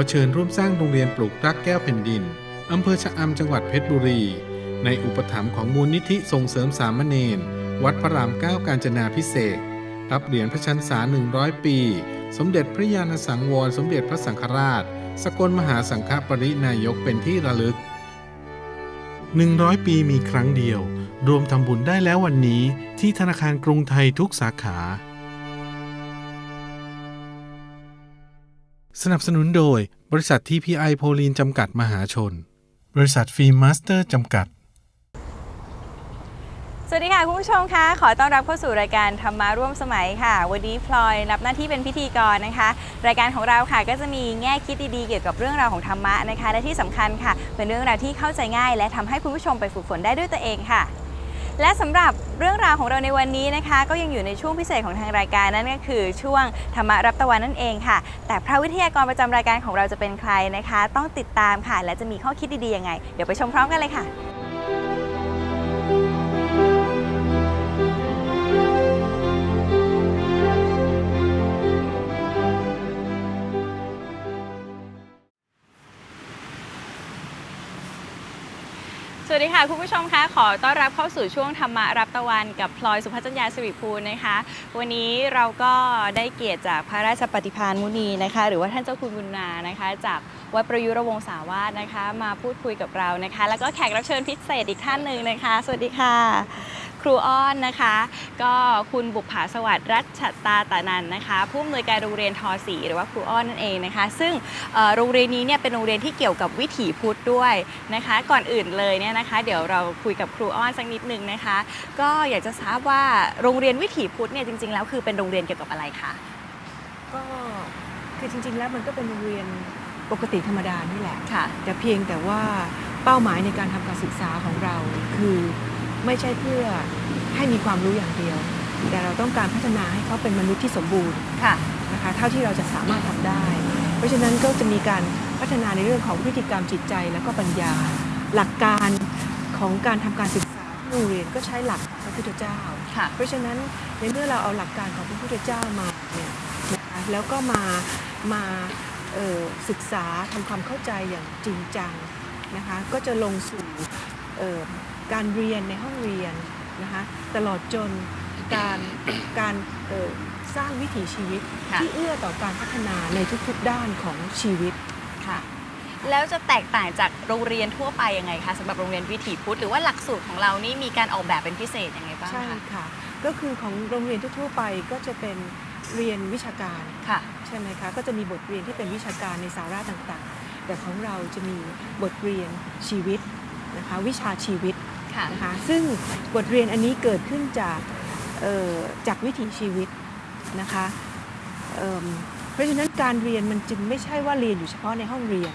อเชิญร่วมสร้างโรงเรียนปลูกรักแก้วแผ่นดิน อำเภอชะอำจังหวัดเพชรบุรี ในอุปถัมภ์ของมูลนิธิส่งเสริมสามเณรวัดพระรามเก้ากาญจนาพิเศษ รับเหรียญพระชันษา 100 ปี สมเด็จพระญาณสังวร สมเด็จพระสังฆราช สกลมหาสังฆปรินายกเป็นที่ระลึก 100 ปีมีครั้งเดียว รวมทำบุญได้แล้ววันนี้ที่ธนาคารกรุงไทยทุกสาขา สนับสนุนโดย บริษัท TPI โพลีนจำกัดมหาชน บริษัทฟิล์มมาสเตอร์จำกัด สวัสดีค่ะคุณผู้ชมคะขอต้อนรับเข้าสู่รายการธรรมาร่วมสมัยค่ะ วันนี้พลอยรับหน้าที่เป็นพิธีกรนะคะ รายการของเราค่ะก็จะมีแง่คิดดีๆเกี่ยวกับเรื่องราวของธรรมะนะคะ และที่สำคัญค่ะ เป็นเรื่องราวที่เข้าใจง่าย และทำให้คุณผู้ชมไปฝึกฝนได้ด้วยตัวเองค่ะ และสำหรับเรื่องราวของเราในวันนี้นะคะ ก็ยังอยู่ในช่วงพิเศษของทางรายการนั่นก็คือช่วงธรรมรับตะวันนั่นเองค่ะ แต่พระวิทยากรประจำรายการของเราจะเป็นใครนะคะ ต้องติดตามค่ะ และจะมีข้อคิดดีๆยังไง เดี๋ยวไปชมพร้อมกันเลยค่ะ สวัสดีค่ะ คุณผู้ชมคะขอต้อนรับเข้าสู่ช่วงธรรมะรับตะวันกับพลอยสุพัชญญาสิริภูลนะคะ วันนี้เราก็ได้เกียรติจากพระราชปฏิพานมุนีนะคะ หรือว่าท่านเจ้าคุณบุญนานะคะ จากวัดประยุรวงศาวาสนะคะ มาพูดคุยกับเรานะคะ แล้วก็แขกรับเชิญพิเศษอีกท่านหนึ่งนะคะ สวัสดีค่ะ ครูอ้อนนะคะ ก็คุณบุภผาสวัสดิ์รัชตาตานันนะคะผู้อำนวยการโรงเรียนทอสีหรือว่าครูอ้อนนั่นเองนะคะ ซึ่งเอ่อโรงเรียนนี้เนี่ยเป็นโรงเรียนที่เกี่ยวกับวิถีพุทธด้วยนะคะ ก่อนอื่นเลยเนี่ยนะคะ เดี๋ยวเราคุยกับครูอ้อนสักนิดนึงนะคะ ก็อยากจะทราบว่าโรงเรียนวิถีพุทธเนี่ยจริง ๆ แล้วคือเป็นโรงเรียนเกี่ยวกับอะไรคะก็คือจริง ๆ แล้วมันก็เป็นโรงเรียนปกติธรรมดานี่แหละค่ะแต่เพียงแต่ว่าเป้าหมายในการทำการศึกษาของเราคือ ไม่ใช่เพื่อให้มีความรู้อย่างเดียว แต่เราต้องการพัฒนาให้เขาเป็นมนุษย์ที่สมบูรณ์ค่ะนะคะเท่าที่เราจะสามารถทำได้ เพราะฉะนั้นก็จะมีการพัฒนาในเรื่องของพฤติกรรมจิตใจและก็ปัญญา หลักการของการทำการศึกษาที่โรงเรียนก็ใช้หลักพระพุทธเจ้าค่ะเพราะฉะนั้นในเมื่อเราเอาหลักการของพระพุทธเจ้ามาเนี่ยนะคะแล้วก็มามาเอ่อศึกษาทำความเข้าใจอย่างจริงจังนะคะก็จะลงสู่เอ่อ การเรียนในห้องเรียนนะคะตลอดจนการการเอ่อสร้างวิถีชีวิตค่ะที่เอื้อต่อการพัฒนาในทุกๆด้านของชีวิตค่ะแล้วจะแตกต่างจากโรงเรียนทั่วไปยังไงคะสำหรับโรงเรียนวิถีพุทธหรือว่าหลักสูตรของเรานี่มีการออกแบบเป็นพิเศษยังไงบ้างใช่คะค่ะ ก็คือของโรงเรียนทั่วๆไปก็จะเป็นเรียนวิชาการค่ะใช่ไหมคะก็จะมีบทเรียนที่เป็นวิชาการในสาระต่างๆ แต่ของเราจะมีบทเรียนชีวิตนะคะวิชาชีวิต ค่ะ นะคะซึ่งบทเรียนอันนี้เกิดขึ้นจากเอ่อจากวิถีชีวิตนะคะเอิ่มเพราะฉะนั้นการเรียนมันจึงไม่ใช่ว่าเรียนอยู่เฉพาะในห้องเรียน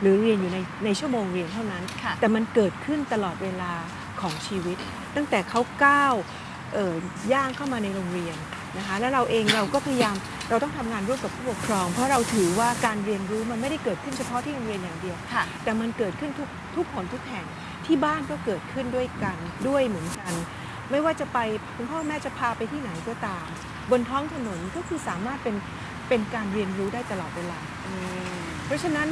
หรือเรียนอยู่ในในชั่วโมงเรียนเท่านั้นค่ะแต่มันเกิดขึ้นตลอดเวลาของชีวิต ตั้งแต่เขาก้าวเอ่อย่างเข้ามาในโรงเรียนนะคะแล้วเราเองเราก็พยายามเราต้องทำงานร่วมกับผู้ปกครอง เพราะเราถือว่าการเรียนรู้มันไม่ได้เกิดขึ้นเฉพาะที่โรงเรียนอย่างเดียวค่ะแต่มันเกิดขึ้นทุกทุกหนทุกแห่ง ที่บ้านก็เกิดขึ้นด้วยกันด้วยเหมือนกัน ไม่ว่าจะไปคุณพ่อแม่จะพาไปที่ไหนก็ตาม บนท้องถนนก็คือสามารถเป็นเป็นการเรียนรู้ได้ตลอดเวลาเพราะฉะนั้น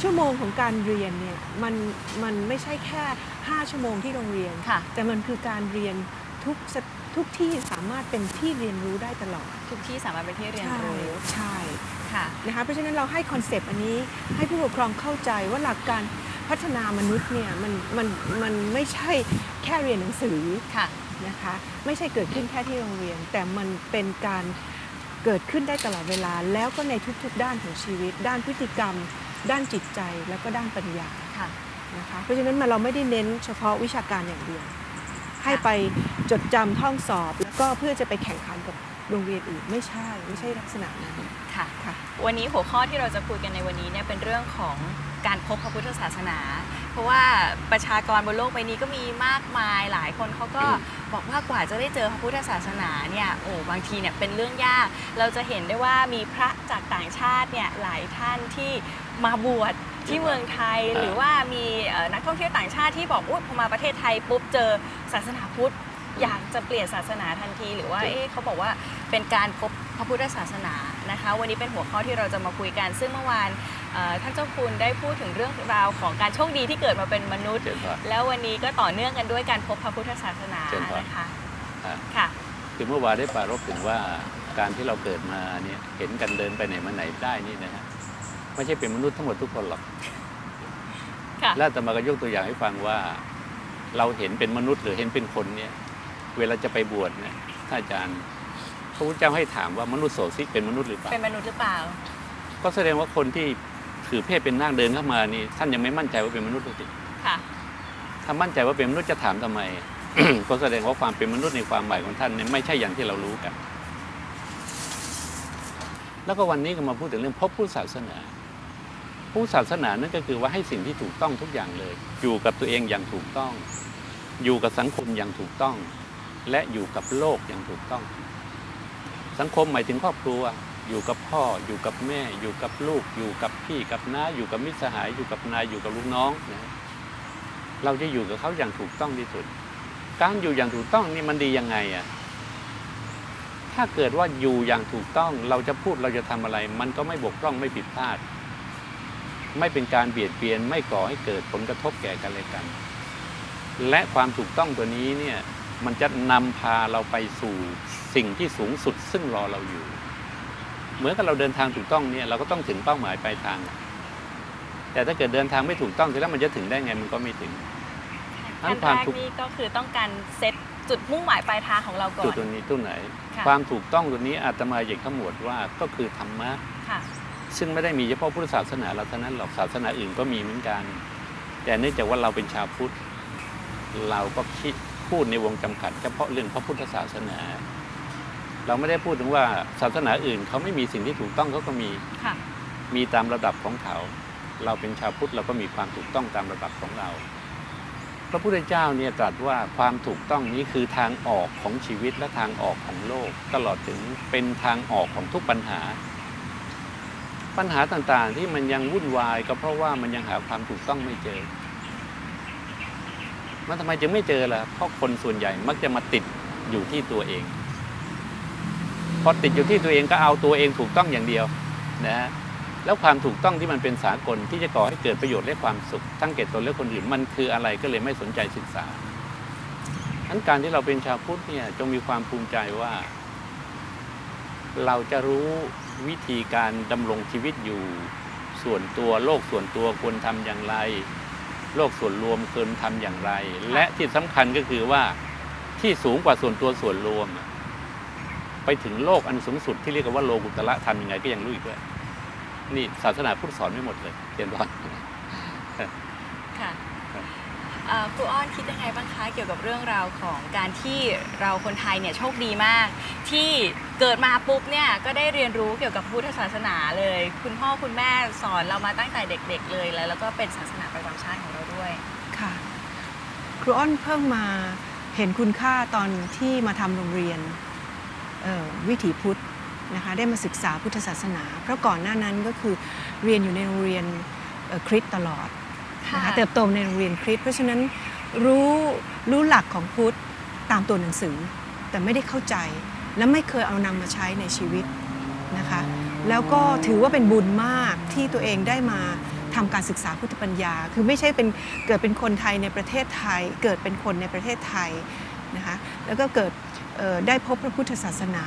ชั่วโมงของการเรียนเนี่ยมันมันไม่ใช่แค่ 5 ชั่วโมงที่โรงเรียนค่ะแต่มันคือการเรียนทุกสทุกที่สามารถเป็นที่เรียนรู้ได้ตลอด ทุกที่สามารถเป็นที่เรียนใช่รู้ ใช่ ค่ะนะคะเพราะฉะนั้นเราให้คอนเซปต์อันนี้ให้ผู้ปกครองเข้าใจว่าหลักการ พัฒนามนุษย์เนี่ยมันมันมันไม่ใช่แค่เรียนหนังสือค่ะนะคะไม่ใช่เกิดขึ้นแค่ที่โรงเรียน แต่มันเป็นการเกิดขึ้นได้ตลอดเวลา แล้วก็ในทุกๆ ด้านของชีวิต ด้านพฤติกรรม ด้านจิตใจแล้วก็ด้านปัญญาค่ะนะคะเพราะฉะนั้นมันเราไม่ได้เน้นเฉพาะวิชาการอย่างเดียว ให้ไปจดจำท่องสอบ แล้วก็เพื่อจะไปแข่งขันกับโรงเรียนอื่นไม่ใช่ไม่ใช่ลักษณะนั้นค่ะค่ะ วันนี้หัวข้อที่เราจะคุยกันในวันนี้เนี่ยเป็นเรื่องของ การพบพระพุทธศาสนา เพราะว่าประชากรบนโลกใบนี้ก็มีมากมายหลายคนเขาก็บอกว่ากว่าจะได้เจอพระพุทธศาสนาเนี่ยโอ้บางทีเนี่ยเป็นเรื่องยาก เราจะเห็นได้ว่ามีพระจากต่างชาติเนี่ยหลายท่านที่มาบวชที่เมืองไทยหรือว่ามีเอ่อนักท่องเที่ยวต่างชาติที่บอกว่าพอมาประเทศไทยปุ๊บเจอศาสนาพุทธอยากจะเปลี่ยนศาสนาทันที หรือว่าเอ๊ะเขาบอกว่าเป็นการพบพระพุทธศาสนานะคะ วันนี้เป็นหัวข้อที่เราจะมาคุยกัน ซึ่งเมื่อวาน เอ่อท่านเจ้าคุณได้พูดถึงเรื่องราวของการโชคดีที่เกิดมาเป็นมนุษย์เจริญพรแล้ววันนี้ก็ต่อเนื่องกันด้วยการพบพระพุทธศาสนาเจริญพร นะคะอะค่ะ คือเมื่อวานได้ปรารบถึงว่าการที่เราเกิดมาเนี่ยเห็นกันเดินไปไหนมาไหนได้นี่นะฮะไม่ใช่เป็นมนุษย์ทั้งหมดทุกคนหรอกค่ะ แล้วอาตมาก็ยกตัวอย่างให้ฟังว่า เราเห็นเป็นมนุษย์หรือเห็นเป็นคนเนี่ยเวลาจะไปบวชเนี่ยท่านอาจารย์พระพุทธเจ้าให้ถามว่ามนุษย์โสซิเป็นมนุษย์หรือเปล่า เป็นมนุษย์หรือเปล่า ก็แสดงว่าคนที่ ถือเพศเป็นนางเดินเข้ามานี่ท่านยังไม่มั่นใจว่าเป็นมนุษย์เลยสิค่ะ ถ้ามั่นใจว่าเป็นมนุษย์จะถามทำไม ก็แสดงว่าความเป็นมนุษย์ในความหมายของท่านเนี่ยไม่ใช่อย่างที่เรารู้กัน แล้วก็วันนี้ก็มาพูดถึงเรื่องพบผู้ศาสนา ผู้ศาสนานั่นก็คือว่าให้สิ่งที่ถูกต้องทุกอย่างเลย อยู่กับตัวเองอย่างถูกต้อง อยู่กับสังคมอย่างถูกต้อง และอยู่กับโลกอย่างถูกต้อง สังคมหมายถึงครอบครัว อยู่กับพ่อ อยู่กับแม่ อยู่กับลูก อยู่กับพี่กับน้า อยู่กับมิตรสหาย อยู่กับนายอยู่กับลูกน้องนะเราจะอยู่กับเขาอย่างถูกต้องที่สุด การอยู่อย่างถูกต้องนี่มันดียังไงอะถ้าเกิดว่าอยู่อย่างถูกต้องเราจะพูดเราจะทำอะไร มันก็ไม่บกพร่องไม่ผิดพลาด ไม่เป็นการเบียดเบียนไม่ก่อให้เกิดผลกระทบแก่กันและกัน และความถูกต้องตัวนี้เนี่ยมันจะนำพาเราไปสู่สิ่งที่สูงสุดซึ่งรอเราอยู่ เหมือนกับเราเดินทางถูกต้องเนี่ยเราก็ต้องถึงเป้าหมายปลายทาง แต่ถ้าเกิดเดินทางไม่ถูกต้องแล้วมันจะถึงได้ไงมันก็ไม่ถึงอัอันนคแรวามกถูกนี่ก็คือต้องการเซตจุดมุ่งหมายปลายทางของเราก่อจุดนตรงนี้ตรงไหนค่ะความถูกต้องตัวนี้อาตมาอยากขมวดว่าก็คือธรรมะค่ะซึ่งไม่ได้มีเฉพาะพุทธศาสนาเราเท่านั้นหรอกศาสนาอื่นก็มีเหมือนกัน แต่เนื่องจากว่าเราเป็นชาวพุทธ เราก็คิดพูดในวงจำกัด เฉพาะเรื่องพระพุทธศาสนา เราไม่ได้พูดถึงว่าศาสนาอื่นเขาไม่มีสิ่งที่ถูกต้องเขาก็มีค่ะมีตามระดับของเขา เราเป็นชาวพุทธเราก็มีความถูกต้องตามระดับของเรา พระพุทธเจ้าเนี่ยตรัสว่าความถูกต้องนี้คือทางออกของชีวิตและทางออกของโลก ตลอดถึงเป็นทางออกของทุกปัญหา ปัญหาต่างๆที่มันยังวุ่นวายก็เพราะว่ามันยังหาความถูกต้องไม่เจอมันทำไมจึงไม่เจอล่ะเพราะคนส่วนใหญ่มักจะมาติดอยู่ที่ตัวเอง พอติดอยู่ที่ตัวเองก็เอาตัวเองถูกต้องอย่างเดียวนะฮะแล้วความถูกต้องที่มันเป็นสากลที่จะก่อให้เกิดประโยชน์และความสุขทั้งแก่ตนและคนอื่นมันคืออะไรก็เลยไม่สนใจศึกษาทั้นการที่เราเป็นชาวพุทธเนี่ยจงมีความภูมิใจว่า เราจะรู้วิธีการดำรงชีวิตอยู่ส่วนตัวโลกส่วนตัวควรทำอย่างไร โลกส่วนรวมควรทำอย่างไร และที่สำคัญก็คือว่าที่สูงกว่าส่วนตัวส่วนรวมอะ ไปถึงโลกอันสูงสุดที่เรียกว่าโลกุตละทำยังไงก็ยังรู้อีกด้วย นี่ศาสนาพุทธสอนไม่หมดเลยเรียนบอลค่ะครับเอ่อครูอ้อนคิดยังไงบ้างคะเกี่ยวกับเรื่องราวของการที่เราคนไทยเนี่ยโชคดีมาก ที่เกิดมาปุ๊บเนี่ยก็ได้เรียนรู้เกี่ยวกับพุทธศาสนาเลย คุณพ่อคุณแม่สอนเรามาตั้งแต่เด็ก ๆ เลยแล้วแล้วก็เป็นศาสนาประจำชาติของเราด้วยค่ะครูอ้อนเพิ่งมาเห็นคุณค่าตอนที่มาทำโรงเรียนเอ่อ วิถีพุทธนะคะได้มาศึกษาพุทธศาสนา เพราะก่อนหน้านั้นก็คือเรียนอยู่ในโรงเรียนเอ่อคริสต์ตลอดนะคะเติบโตในโรงเรียนคริสต์เพราะฉะนั้นรู้รู้หลักของพุทธตามตัวหนังสือ แต่ไม่ได้เข้าใจและไม่เคยเอานำมาใช้ในชีวิตนะคะแล้วก็ถือว่าเป็นบุญมากที่ตัวเองได้มาทำการศึกษาพุทธปัญญา คือไม่ใช่เป็นเกิดเป็นคนไทยในประเทศไทย เกิดเป็นคนในประเทศไทยนะคะแล้วก็เกิดเอ่อ ได้พบพระพุทธศาสนา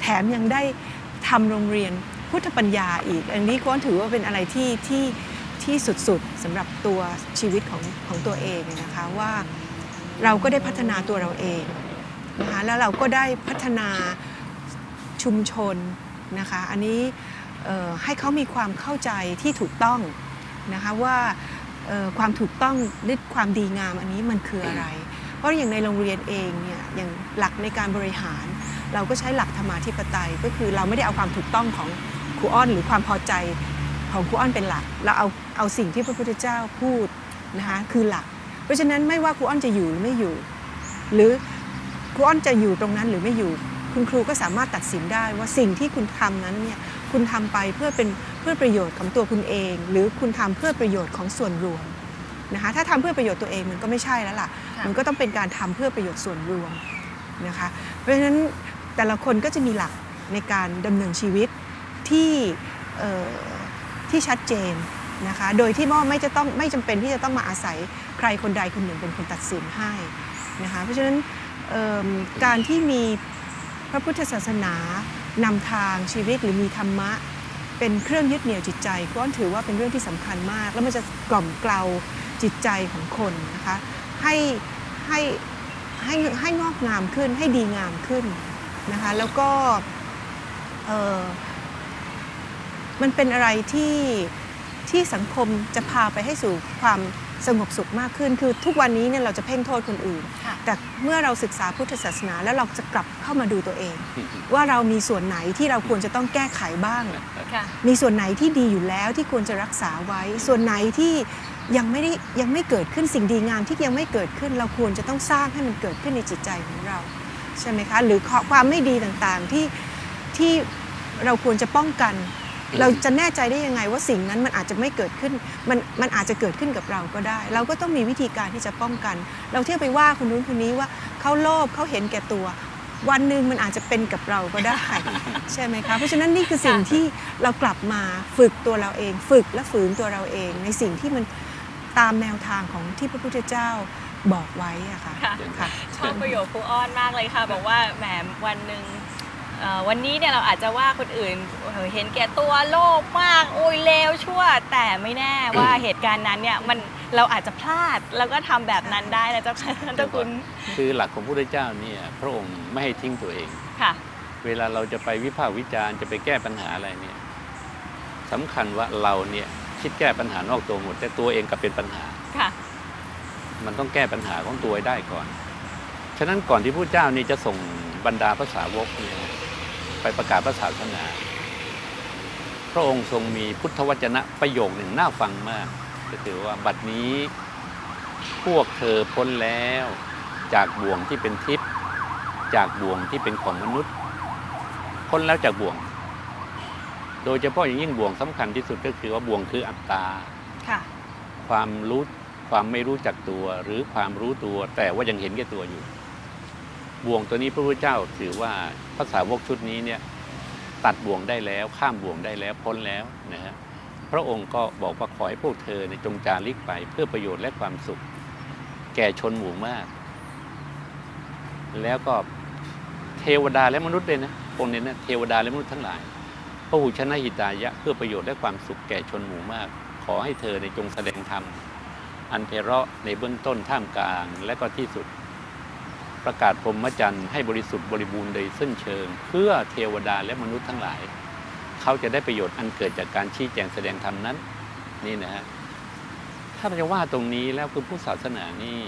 แถมยังได้ทำโรงเรียนพุทธปัญญาอีก อันนี้ก็ถือว่าเป็นอะไรที่ที่ที่สุดๆสำหรับตัวชีวิตของของตัวเองนะคะว่าเราก็ได้พัฒนาตัวเราเองนะคะแล้วเราก็ได้พัฒนาชุมชนนะคะอันนี้ให้เขามีความเข้าใจที่ถูกต้องนะคะว่าความถูกต้องหรือความดีงามอันนี้มันคืออะไร เพราะอย่างในโรงเรียนเองเนี่ยอย่างหลักในการบริหาร เราก็ใช้หลักธรรมาธิปไตย ก็คือเราไม่ได้เอาความถูกต้องของครูอ้อนหรือความพอใจของครูอ้อนเป็นหลัก เราเอาเอาสิ่งที่พระพุทธเจ้าพูดนะคะคือหลัก เพราะฉะนั้นไม่ว่าครูอ้อนจะอยู่หรือไม่อยู่ หรือครูอ้อนจะอยู่ตรงนั้นหรือไม่อยู่ คุณครูก็สามารถตัดสินได้ว่าสิ่งที่คุณทำนั้นเนี่ยคุณทำไปเพื่อเป็นเพื่อประโยชน์ของตัวคุณเอง หรือคุณทำเพื่อประโยชน์ของส่วนรวม นะคะถ้าทำเพื่อประโยชน์ตัวเองมันก็ไม่ใช่แล้วล่ะค่ะมันก็ต้องเป็นการทำเพื่อประโยชน์ส่วนรวมนะคะเพราะฉะนั้นแต่ละคนก็จะมีหลักในการดำเนินชีวิตที่เอ่อที่ชัดเจนนะคะโดยที่ว่าไม่จะต้องไม่จำเป็นที่จะต้องมาอาศัยใครคนใดคนหนึ่งเป็นคนตัดสินให้นะคะเพราะฉะนั้นเอิ่มการที่มีพระพุทธศาสนานำทางชีวิตหรือมีธรรมะ เป็นเครื่องยึดเหนี่ยวจิตใจก็ถือว่าเป็นเรื่องที่สำคัญมาก แล้วมันจะกล่อมเกลา จิตใจของคนนะคะให้ให้ให้ให้งอกงามขึ้นให้ดีงามขึ้นนะคะแล้วก็เอ่อมันเป็นอะไรที่ที่สังคมจะพาไปให้สู่ความสงบสุขมากขึ้น คือทุกวันนี้เนี่ยเราจะเพ่งโทษคนอื่นค่ะแต่เมื่อเราศึกษาพุทธศาสนาแล้วเราจะกลับเข้ามาดูตัวเอง ว่าเรามีส่วนไหนที่เราควรจะต้องแก้ไขบ้างค่ะมีส่วนไหนที่ดีอยู่แล้วที่ควรจะรักษาไว้ ส่วนไหนที่ ยังไม่ได้ยังไม่เกิดขึ้นสิ่งดีงามที่ยังไม่เกิดขึ้น เราควรจะต้องสร้างให้มันเกิดขึ้นในจิตใจของเราใช่ไหมคะหรือความไม่ดีต่างๆที่ที่เราควรจะป้องกัน เราจะแน่ใจได้ยังไงว่าสิ่งนั้นมันอาจจะไม่เกิดขึ้นมันมันอาจจะเกิดขึ้นกับเราก็ได้ เราก็ต้องมีวิธีการที่จะป้องกัน เราเที่ยวไปว่าคนนู้นคนนี้ว่าเขาโลภเขาเห็นแก่ตัววันหนึ่งมันอาจจะเป็นกับเราก็ได้ ใช่ไหมคะ เพราะฉะนั้นนี่คือสิ่งที่เรากลับมาฝึกตัวเราเอง ฝึกและฝืนตัวเราเอง ในสิ่งที่มัน ตามแนวทางของที่พระพุทธเจ้าบอกไว้อะค่ะค่ะค่ะ ชอบประโยคครูอ้อนมากเลยค่ะ บอกว่าแหมวันหนึ่งเอ่อวันนี้เนี่ยเราอาจจะว่าคนอื่นเอ่อเห็นแก่ตัวโลภมากโอ้ยเลวชั่ว แต่ไม่แน่ว่าเหตุการณ์นั้นเนี่ยมันเราอาจจะพลาดแล้วก็ทำแบบนั้นได้นะเจ้าค่ะท่านเจ้าคุณคือหลักของพระพุทธเจ้าเนี่ยพระองค์ไม่ให้ทิ้งตัวเอง ค่ะ เวลาเราจะไปวิพากษ์วิจารณ์จะไปแก้ปัญหาอะไรเนี่ยสำคัญว่าเราเนี่ย คิดแก้ปัญหานอกตัวหมด แต่ตัวเองกลับเป็นปัญหา ค่ะ มันต้องแก้ปัญหาของตัวให้ได้ก่อน ฉะนั้นก่อนที่พระเจ้านี่จะส่งบรรดาภาษาวกเนี่ยไปประกาศพระศาสนา พระองค์ทรงมีพุทธวจนะประโยคหนึ่งน่าฟังมาก ก็คือว่าบัดนี้ พวกเธอพ้นแล้ว จากบ่วงที่เป็นทิพย์จากบ่วงที่เป็นของมนุษย์ พ้นแล้วจากบ่วง โดยเฉพาะอย่างยิ่งบ่วงสำคัญที่สุดก็คือว่าบ่วงคืออัตตาค่ะความรู้ความไม่รู้จักตัวหรือความรู้ตัว แต่ว่ายังเห็นแก่ตัวอยู่ บ่วงตัวนี้พระพุทธเจ้าถือว่าภาษาวกชุดนี้เนี่ยตัดบ่วงได้แล้วข้ามบ่วงได้แล้วพ้นแล้วนะฮะพระองค์ก็บอกว่าขอให้พวกเธอในยจงจาริกไปเพื่อประโยชน์และความสุข แก่ชนหมู่มาก แล้วก็เทวดาและมนุษย์เลยนะพวกนี้นะเทวดาและมนุษย์ทั้งหลายพ ระหูชนะหิตายะเพื่อประโยชน์และความสุขแก่ชนหมู่มาก ขอให้เธอในยจงแสดงธรรม อันเพเราะในเบื้องต้นท่ามกลางและก็ที่สุด ประกาศพรหมจรรย์ให้บริสุทธิ์บริบูรณ์โดยสิ้นเชิง เพื่อเทวดาและมนุษย์ทั้งหลาย เขาจะได้ประโยชน์อันเกิดจากการชี้แจงแสดงธรรมนั้น นี่นะฮะถ้าเราจะว่าตรงนี้แล้วคือผู้ศาสนานี่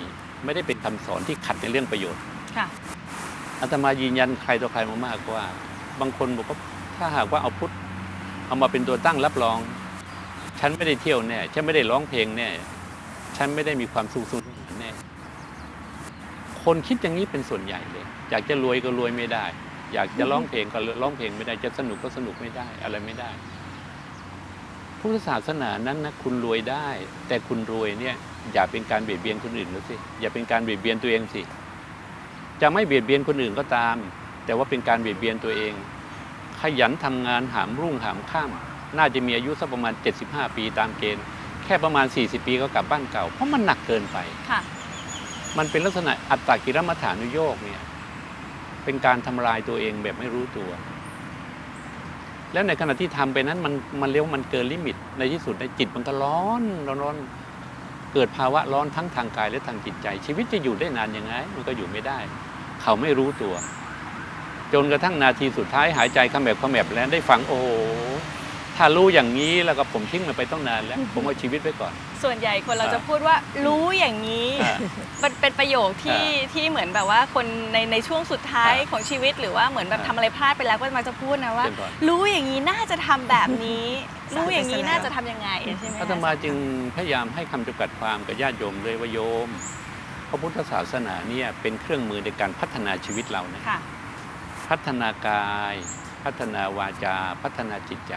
ไม่ได้เป็นคำสอนที่ขัดในเรื่องประโยชน์ค่ะอาตมายืนยันใครต่อใครมามากว่า บางคนบอกว่า ถ้าหากว่าเอาพุทธเอามาเป็นตัวตั้งรับรอง ฉันไม่ได้เที่ยวแน่ฉันไม่ได้ร้องเพลงแน่ฉันไม่ได้มีความสุขสุขสนานแน่คนคิดอย่างนี้เป็นส่วนใหญ่เลยอยากจะรวยก็รวยไม่ได้ อยากจะร้องเพลงก็ร้องเพลงไม่ได้จะสนุกก็สนุกไม่ได้อะไรไม่ได้พุทธศาสนานั้นนะคุณรวยได้ แต่คุณรวยเนี่ย อย่าเป็นการเบียดเบียนคนอื่นเลยสิอย่าเป็นการเบียดเบียนตัวเองสิจะไม่เบียดเบียนคนอื่นก็ตาม แต่ว่าเป็นการเบียดเบียนตัวเอง ยันทำงานหามรุ่งหามข้าม น่าจะมีอายุสักประมาณ 75 ปีตามเกณฑ์ แค่ประมาณ 40 ปีก็กลับบ้านเก่า เพราะมันหนักเกินไป ค่ะ มันเป็นลักษณะอัตตกิรมัฐานุโยกเนี่ย เป็นการทำลายตัวเองแบบไม่รู้ตัว แล้วในขณะที่ทำไปนั้นมันมันเรียกว่ามันเกินลิมิต ในที่สุดในจิตมันก็ร้อนร้อนร้อนเกิดภาวะร้อนทั้งทางกายและทางจิตใจ ชีวิตจะอยู่ได้นานยังไง มันก็อยู่ไม่ได้ เขาไม่รู้ตัว จนกระทั่งนาทีสุดท้ายหายใจขมบขมบแล้วได้ฟังโอ้โหถ้ารู้อย่างนี้แล้วก็ผมทิ้งมันไปต้องนานแล้ว ผมเอาชีวิตไว้ก่อน ส่วนใหญ่คนเราอ่าจะพูดว่ารู้อย่างนี้อ่ามันเป็นประโยคที่อ่าที่เหมือนแบบว่าคนในในช่วงสุดท้ายอ่าของชีวิต หรือว่าเหมือนแบบอ่าทำอะไรพลาดไปแล้วก็มักจะพูดนะว่าเป็นก่อนรู้อย่างนี้น่าจะทำแบบนี้สายไปรู้อย่างนี้ซะแล้วน่าจะทำยังไงใช่ไหมคะอาตมาจึงพยายามให้คำจำกัดความกับญาติโยมเลยว่าโยม พระพุทธศาสนาเนี่ยเป็นเครื่องมือในการพัฒนาชีวิตเรานะค่ะ พัฒนากาย พัฒนาวาจา พัฒนาจิตใจ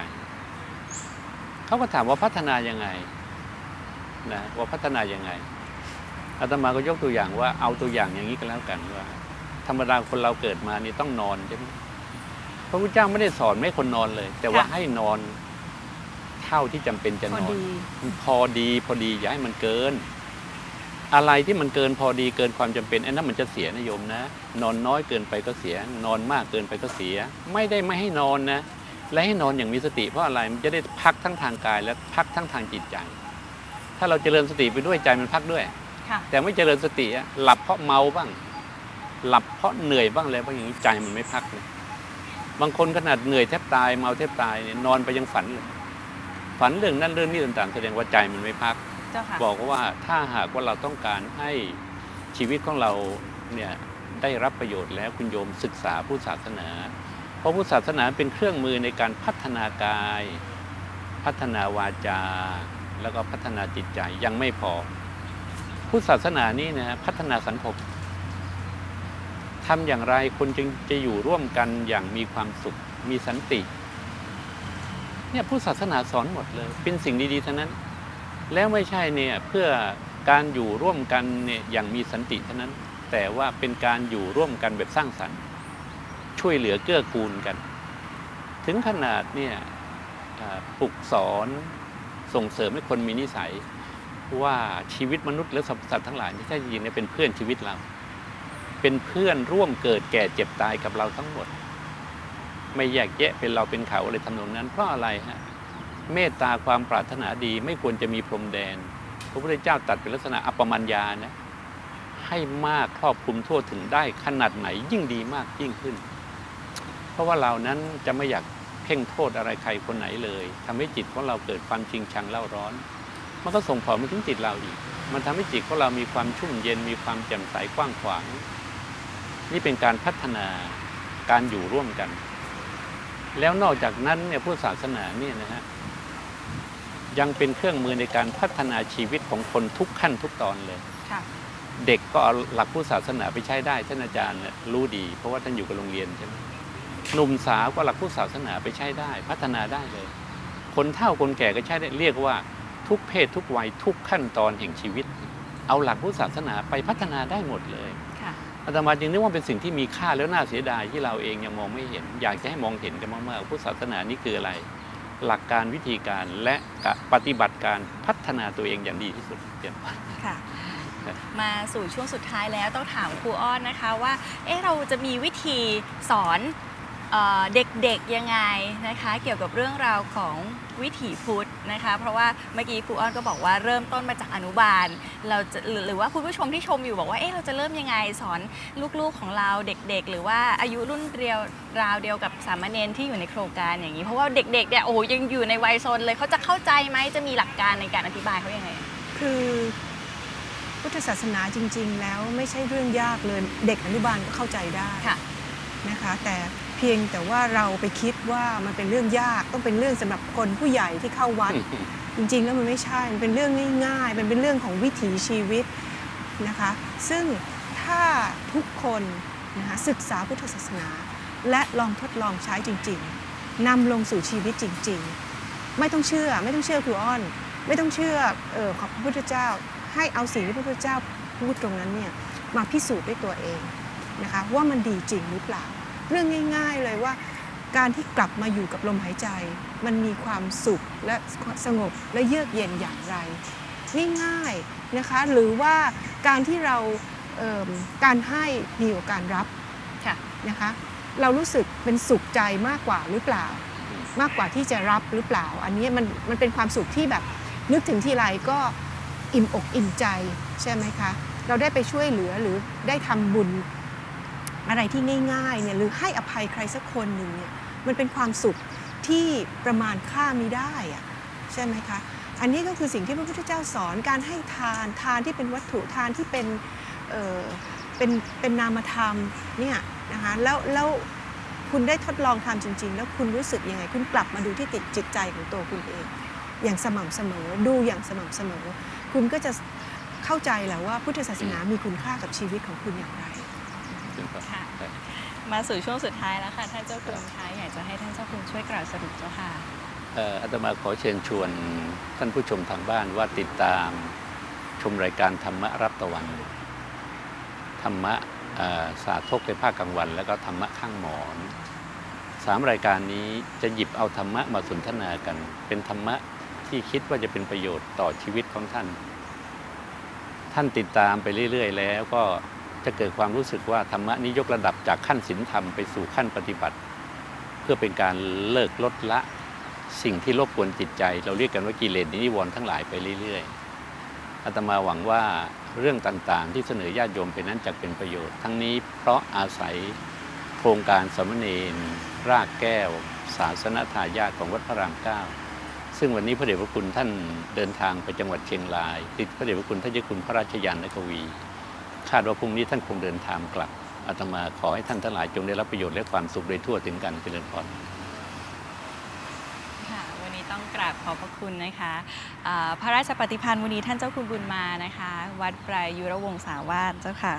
เขาก็ถามว่าพัฒนายังไงนะว่าพัฒนายังไงอาตมาก็ยกตัวอย่างว่าเอาตัวอย่างอย่างนี้ก็แล้วกันว่า ธรรมดาคนเราเกิดมานี่ต้องนอนใช่ไหมพระพุทธเจ้าไม่ได้สอนไม่ให้คนนอนเลย แต่ว่าค่ะให้นอนแทเท่าที่จำเป็นจะพอนอนดีพอดีพอดีอย่าให้มันเกิน อะไรที่มันเกินพอดีเกินความจำเป็นไอ้นั้นมันจะเสียนะโยมนะ นอนน้อยเกินไปก็เสีย นอนมากเกินไปก็เสีย ไม่ได้ไม่ให้นอนนะ และให้นอนอย่างมีสติเพราะอะไรมันจะได้พักทั้งทางกายและพักทั้งทางจิตใจ ถ้าเราเจริญสติไปด้วยใจมันพักด้วยค่ะแต่ไม่เจริญสติอะหลับเพราะเมาบ้าง หลับเพราะเหนื่อยบ้างแล้วบางอย่างนี้ใจมันไม่พักเลยบางคนขนาดเหนื่อยแทบตายเมาแทบตายเนี่ยนอนไปยังฝันเลยฝันเรื่องนั้นเรื่องนี้ต่างๆ แสดงว่าใจมันไม่พักเจ้าค่ะ บอกว่าถ้าหากว่าเราต้องการให้ชีวิตของเราเนี่ยได้รับประโยชน์แล้วคุณโยมศึกษาพุทธศาสนา เพราะพุทธศาสนาเป็นเครื่องมือในการพัฒนากาย พัฒนาวาจา แล้วก็พัฒนาจิตใจยังไม่พอ พุทธศาสนานี่นะพัฒนาสังคมทำอย่างไรคนจึงจะอยู่ร่วมกันอย่างมีความสุขมีสันติเนี่ยพุทธศาสนาสอนหมดเลย เป็นสิ่งดีๆทั้งนั้น แล้วไม่ใช่เนี่ยเพื่อการอยู่ร่วมกันเนี่ยอย่างมีสันติเท่านั้น แต่ว่าเป็นการอยู่ร่วมกันแบบสร้างสรรค์ ช่วยเหลือเกื้อกูลกัน ถึงขนาดเนี่ยปลุกสอนส่งเสริมให้คนมีนิสัย ว่าชีวิตมนุษย์และสัตว์ทั้งหลายที่แท้จริงเนี่ยเป็นเพื่อนชีวิตเรา เป็นเพื่อนร่วมเกิดแก่เจ็บตายกับเราทั้งหมด ไม่แยกแยะเป็นเราเป็นเขาอะไรทำนองนั้นเพราะอะไรฮะ เมตตาความปรารถนาดีไม่ควรจะมีพรมแดน พระพุทธเจ้าตัดเป็นลักษณะอัปมัญญานะให้มากครอบคลุมทั่วถึงได้ขนาดไหนยิ่งดีมากยิ่งขึ้น เพราะว่าเรานั้นจะไม่อยากเพ่งโทษอะไรใครคนไหนเลยทำให้จิตของเราเกิดความจริงชังเล่าร้อน มันก็ส่งผลมาถึงจิตเราอีก มันทำให้จิตของเรามีความชุ่มเย็นมีความแจ่มใสกว้างขวาง นี่เป็นการพัฒนาการอยู่ร่วมกัน แล้วนอกจากนั้นเนี่ยพุทธศาสนาเนี่ยนะฮะ ยังเป็นเครื่องมือในการพัฒนาชีวิตของคนทุกขั้นทุกตอนเลย ค่ะ เด็กก็เอาหลักพุทธศาสนาไปใช้ได้ท่านอาจารย์เนี่ยรู้ดี เพราะว่าท่านอยู่กับโรงเรียนใช่ไหมหนุ่มสาวก็หลักพุทธศาสนาไปใช้ได้ พัฒนาได้เลย คนเฒ่าคนแก่ก็ใช้ได้เรียกว่าทุกเพศทุกวัยทุกขั้นตอนแห่งชีวิต เอาหลักพุทธศาสนาไปพัฒนาได้หมดเลยค่ะ อาตมาจึงนึกว่าเป็นสิ่งที่มีค่าแล้วน่าเสียดายที่เราเองยังมองไม่เห็น อยากจะให้มองเห็นกันมากๆว่าพุทธศาสนานี่คืออะไร หลักการวิธีการและปฏิบัติการพัฒนาตัวเองอย่างดีที่สุดเยี่ยมค่ะครับมาสู่ช่วงสุดท้ายแล้วต้องถามครูอ้อนนะคะว่าเอ๊ะเราจะมีวิธีสอนเอ่อเด็กๆยังไงนะคะ เกี่ยวกับเรื่องราวของวิถีพุทธ นะคะ เพราะว่าเมื่อกี้ครูอ้อนก็บอกว่าเริ่มต้นมาจากอนุบาล เราจะหรือหรือว่าคุณผู้ชมที่ชมอยู่บอกว่าเอ๊ะเราจะเริ่มยังไงสอนลูกๆของเราเด็กๆ หรือว่าอายุรุ่นเรียวราวเดียวกับสามเณรที่อยู่ในโครงการอย่างนี้ เพราะว่าเด็กๆเนี่ยโอ้โหยังอยู่ในวัยซนเลยเขาจะเข้าใจไหมจะมีหลักการในการอธิบายเขายังไง คือพุทธศาสนาจริง ๆ แล้วไม่ใช่เรื่องยากเลยเด็กอนุบาลก็เข้าใจได้ค่ะนะคะ แต่ เพียงแต่ว่าเราไปคิดว่ามันเป็นเรื่องยากต้องเป็นเรื่องสำหรับคนผู้ใหญ่ที่เข้าวัด จริง ๆ แล้วมันไม่ใช่ มันเป็นเรื่องง่ายๆมันเป็นเรื่องของวิถีชีวิตนะคะ ซึ่งถ้าทุกคนนะคะศึกษาพุทธศาสนา และลองทดลองใช้จริง ๆนำลงสู่ชีวิตจริง ๆ ไม่ต้องเชื่อไม่ต้องเชื่อครูอ้อน ไม่ต้องเชื่อเออของพระพุทธเจ้า ให้เอาสิ่งที่พระพุทธเจ้าพูดตรงนั้นเนี่ยมาพิสูจน์ด้วยตัวเองนะคะว่ามันดีจริงหรือเปล่า เรื่องง่าย ๆ เลยว่า การที่กลับมาอยู่กับลมหายใจ มันมีความสุขและสงบและเยือกเย็นอย่างไรง่ายๆนะคะหรือว่าการที่เราเอิ่มการให้ดีกว่าการรับค่ะนะคะเรารู้สึกเป็นสุขใจมากกว่าหรือเปล่า มากกว่าที่จะรับหรือเปล่า อันนี้มันมันเป็นความสุขที่แบบนึกถึงทีไรก็อิ่มอกอิ่มใจใช่ไหมคะ เราได้ไปช่วยเหลือหรือได้ทำบุญ อะไรที่ง่ายๆเนี่ยหรือให้อภัยใครสักคนหนึ่งเนี่ยมันเป็นความสุขที่ประมาณค่าไม่ได้อะใช่ไหมคะอันนี้ก็คือสิ่งที่พระพุทธเจ้าสอนการให้ทานทานที่เป็นวัตถุทานที่เป็นเออเป็นเป็นนามธรรมเนี่ยนะคะแล้วแล้วคุณได้ทดลองทำจริง ๆ แล้วคุณรู้สึกยังไง คุณกลับมาดูที่ติดจิตใจของตัวคุณเอง อย่างสม่ำเสมอดูอย่างสม่ำเสมอ คุณก็จะเข้าใจแหละว่าพุทธศาสนามีคุณค่ากับชีวิตของคุณอย่างไร มาสู่ช่วงสุดท้ายแล้วค่ะท่านเจ้าคุณคะอยากจะให้ท่านเจ้าคุณช่วยกล่าวสรุปเจ้าค่ะเอ่ออาตมาขอเชิญชวนท่านผู้ชมทางบ้านว่าติดตามชมรายการธรรมะรับตะวัน ธรรมะสาธกในภาคกลางวัน แล้วก็ธรรมะข้างหมอนสามรายการนี้จะหยิบเอาธรรมะมาสนทนากัน เป็นธรรมะที่คิดว่าจะเป็นประโยชน์ต่อชีวิตของท่าน ท่านติดตามไปเรื่อย ๆ แล้วก็ จะเกิดความรู้สึกว่าธรรมะนี้ยกระดับจากขั้นศีลธรรมไปสู่ขั้นปฏิบัติ เพื่อเป็นการเลิกลดละสิ่งที่รบกวนจิตใจ เราเรียกกันว่ากิเลสนิวรณ์ทั้งหลายไปเรื่อยๆอาตมาหวังว่าเรื่องต่างๆ ที่เสนอญาติโยมไปนั้นจะเป็นประโยชน์ ทั้งนี้เพราะอาศัยโครงการสมเณรรากแก้ว ศาสนทายาทของวัดพระรามเก้าซึ่งวันนี้พระเดชพระคุณท่านเดินทางไปจังหวัดเชียงรายติดพระเดชพระคุณท่านเจ้าคุณพระราชยานกวี คาดว่าพรุ่งนี้ท่านคงเดินทางกลับอาตมาขอให้ท่านทั้งหลายจงได้รับประโยชน์และความสุขโดยทั่วถึงกันเป็นเรื่องพรค่ะวันนี้ต้องกราบขอบพระคุณนะคะพระราชปฏิพันธ์วันนี้ท่านเจ้าคุณบุญมานะคะ วัดปลายยุรวงศาวาสเจ้าค่ะ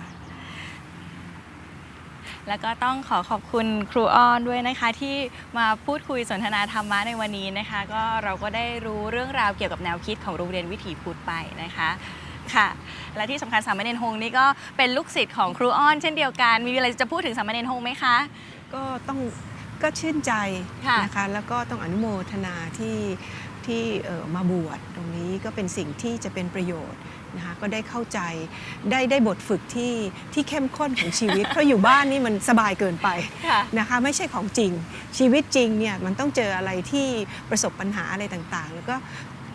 แล้วก็ต้องขอขอบคุณครูอ้อนด้วยนะคะ ที่มาพูดคุยสนทนาธรรมะในวันนี้นะคะ ก็เราก็ได้รู้เรื่องราวเกี่ยวกับแนวคิดของโรงเรียนวิถีพุทธไปนะคะ ค่ะ และที่สำคัญสามเณรฮงนี่ก็เป็นลูกศิษย์ของครูอ้อนเช่นเดียวกัน มีอะไรจะพูดถึงสามเณรฮงไหมคะ ก็ต้องก็ชื่นใจค่ะ นะคะแล้วก็ต้องอนุโมทนาที่ที่เอ่อมาบวชตรงนี้ก็เป็นสิ่งที่จะเป็นประโยชน์นะคะก็ได้เข้าใจได้ได้บทฝึกที่ที่เข้มข้นของชีวิต เพราะอยู่บ้านนี่มันสบายเกินไป ค่ะ นะคะไม่ใช่ของจริงชีวิตจริงเนี่ยมันต้องเจออะไรที่ประสบปัญหาอะไรต่างๆ แล้วก็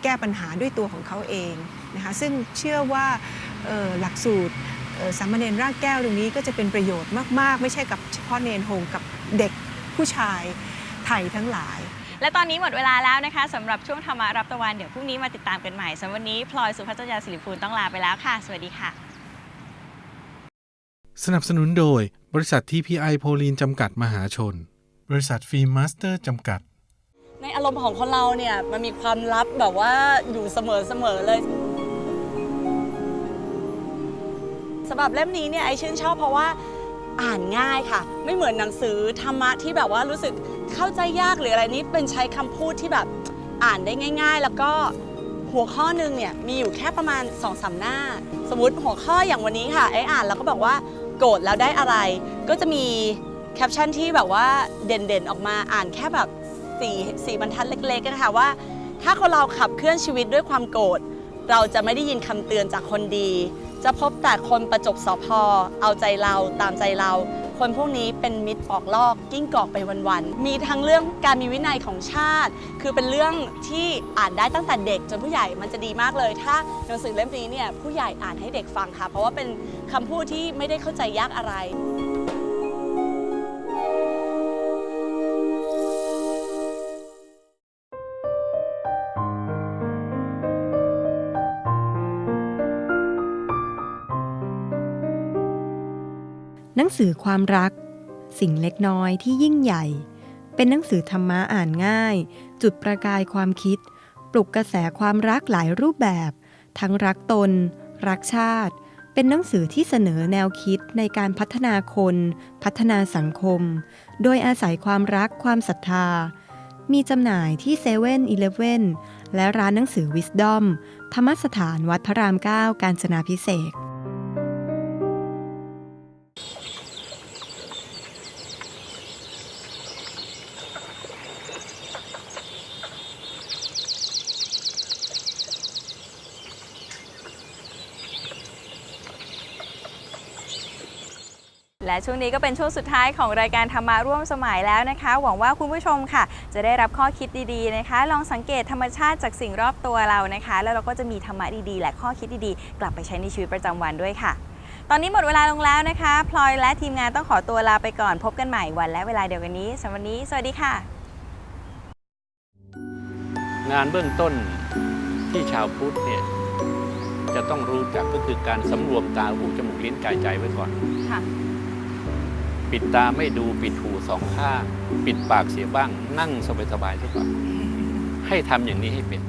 แก้ปัญหาด้วยตัวของเขาเองนะคะซึ่งเชื่อว่าเอ่อหลักสูตรเอ่อสามเณรรากแก้วตรงนี้ก็จะเป็นประโยชน์มาก ๆ ไม่ใช่กับเฉพาะเนรหงกับเด็กผู้ชายไทยทั้งหลาย และตอนนี้หมดเวลาแล้วนะคะสำหรับช่วงธรรมารับตะวันเดี๋ยวพรุ่งนี้มาติดตามกันใหม่สำหรับวันนี้พลอยสุพัชรยาสิริภูลต้องลาไปแล้วค่ะ สวัสดีค่ะ สนับสนุนโดยบริษัทที่พีไอโพลีนจำกัดมหาชน บริษัทฟิล์มมาสเตอร์จำกัด ในอารมณ์ของคนเราเนี่ยมันมีความลับแบบว่าอยู่เสมอเสมอเลยสำหรับเล่มนี้เนี่ยไอชื่นชอบเพราะว่าอ่านง่ายค่ะ ไม่เหมือนหนังสือธรรมะที่แบบว่ารู้สึกเข้าใจยากหรืออะไรนี้เป็นใช้คำพูดที่แบบอ่านได้ง่าย ๆ แล้วก็หัวข้อหนึ่งเนี่ยมีอยู่แค่ประมาณ2อสหน้า สมมติหัวข้ออย่างวันนี้ค่ะไออ่านแล้วก็บอกว่าโกรธแล้วได้อะไร ก็จะมีแคปชั่นที่แบบว่าเด่นๆออกมาอ่านแค่แบบ สี่สี่บรรทัดเล็กๆนะคะว่า ถ้าคนเราขับเคลื่อนชีวิตด้วยความโกรธเราจะไม่ได้ยินคำเตือนจากคนดี จะพบแต่คนประจบสอพอ เอาใจเราตามใจเรา คนพวกนี้เป็นมิตรปอกลอกกิ้งกอกไปวันๆ มีทั้งเรื่องการมีวินัยของชาติ คือเป็นเรื่องที่อ่านได้ตั้งแต่เด็กจนผู้ใหญ่มันจะดีมากเลย ถ้าหนังสือเล่มนี้เนี่ยผู้ใหญ่อ่านให้เด็กฟังค่ะ เพราะว่าเป็นคำพูดที่ไม่ได้เข้าใจยากอะไร หนังสือความรัก สิ่งเล็กน้อยที่ยิ่งใหญ่ เป็นหนังสือธรรมะอ่านง่าย จุดประกายความคิด ปลุกกระแสความรักหลายรูปแบบ ทั้งรักตน รักชาติ เป็นหนังสือที่เสนอแนวคิดในการพัฒนาคน พัฒนาสังคม โดยอาศัยความรักความศรัทธา มีจำหน่ายที่เซเว่นอีเลฟเว่นและร้านหนังสือวิสดอมธรรมสถานวัดพระราม9กาญจนาพิเศษ และช่วงนี้ก็เป็นช่วงสุดท้ายของรายการธรรมาร่วมสมัยแล้วนะคะ หวังว่าคุณผู้ชมค่ะ จะได้รับข้อคิดดีๆนะคะ ลองสังเกตธรรมชาติจากสิ่งรอบตัวเรานะคะ แล้วเราก็จะมีธรรมะดีๆ และข้อคิดดีๆ กลับไปใช้ในชีวิตประจำวันด้วยค่ะ ตอนนี้หมดเวลาลงแล้วนะคะพลอยและทีมงานต้องขอตัวลาไปก่อนพบกันใหม่วันและเวลาเดียวกันนี้สำหรับวันนี้ สวัสดีค่ะ งานเบื้องต้นที่ชาวพุทธเนี่ยจะต้องรู้จักก็คือการสำรวมตาหูจมูกลิ้นกายใจไว้ก่อนค่ะ ปิดตาไม่ดูปิดหูสองข้างปิดปากเสียบ้าง นั่งสบายๆซะก่อนให้ทำอย่างนี้ให้เป็น